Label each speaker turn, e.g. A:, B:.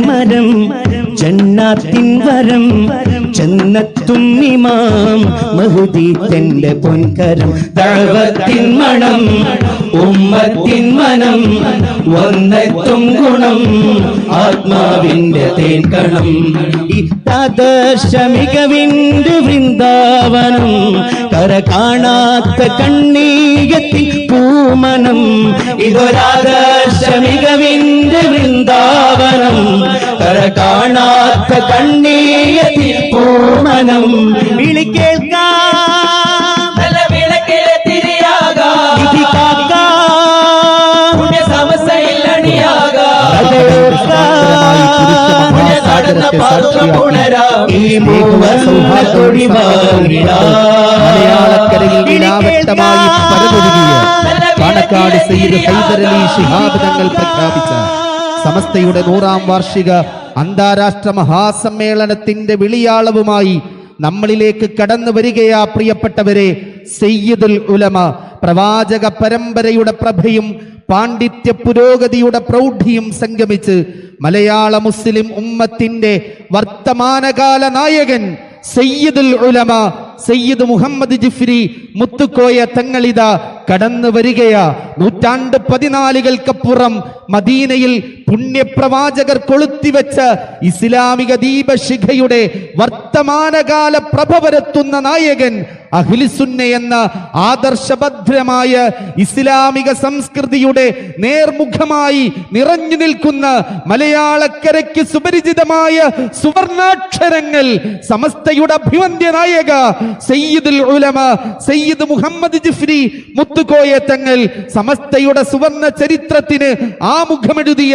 A: മരം ജന്നാത്തിൻ വരം ചെന്നത്തുമ്മിമാം മഹുദി തന്റെ പൊൻകരം ദഴവത്തിൻ മണം. ഉമ്മത്തിൻ മനം വന്നെത്തും ഗുണം. ആത്മാവിന്റെ തേൻകണം ഇത്താദർശ മികവിന്റെ വൃന്ദാവനം കര കാണാത്ത കണ്ണീകത്തിൽ പൂമനം. ഇതൊരാദർശ മികവിന്റെ വൃന്ദാവനം കര കാണാത്ത കണ്ണീയത്തിൽ പൂമനം. മൂവർ
B: മലയാളക്കരയിൽ നിലാവട്ടമായി പരതൊഴുകിയ പാണക്കാട് സയ്യിദ് ഹൈദരലി ശിഹാബ് തങ്ങൾ പ്രഖ്യാപിച്ച സമസ്തയുടെ നൂറാം വാർഷിക അന്താരാഷ്ട്ര മഹാസമ്മേളനത്തിന്റെ വിളിയാളവുമായി നമ്മളിലേക്ക് കടന്നു വരികയാ പ്രിയപ്പെട്ടവരെ സയ്യിദുൽ ഉലമ പ്രവാചക പരമ്പരയുടെ പ്രഭയും പാണ്ഡിത്യ പുരോഗതിയുടെ പ്രൗഢിയും സംഗമിച്ച് മലയാള മുസ്ലിം ഉമ്മത്തിന്റെ വർത്തമാനകാല നായകൻ സയ്യിദുൽ ഉലമ സയ്യിദ് മുഹമ്മദ് ജിഫ്രി മുത്തുക്കോയ തങ്ങളിത കടന്നു വരികയാ. നൂറ്റാണ്ട് പതിനാലുകൾക്കപ്പുറം മദീനയിൽ പുണ്യപ്രവാചകർ കൊളുത്തിവെച്ച ഇസ്ലാമിക ദീപശിഖയുടെ വർത്തമാനകാല പ്രഭവരത്തുന്ന നായകൻ അഖിലിസുന്ന എന്ന ആദർശഭദ്രമായ ഇസ്ലാമിക സംസ്കൃതിയുടെ നേർമുഖമായി നിറഞ്ഞു നിൽക്കുന്ന മലയാളക്കരയ്ക്ക് സുപരിചിതമായ സുവർണാക്ഷരങ്ങൾ സമസ്തയുടെ അഭിമന്യ നായക സയ്യിദുൽ ഉലമ സയ്യിദ് മുഹമ്മദ് ജിഫ്രി മുത്തുകോയ തങ്ങൾ സമസ്തയുടെ സുവർണ ചരിത്രത്തിന് ആമുഖമെഴുതിയ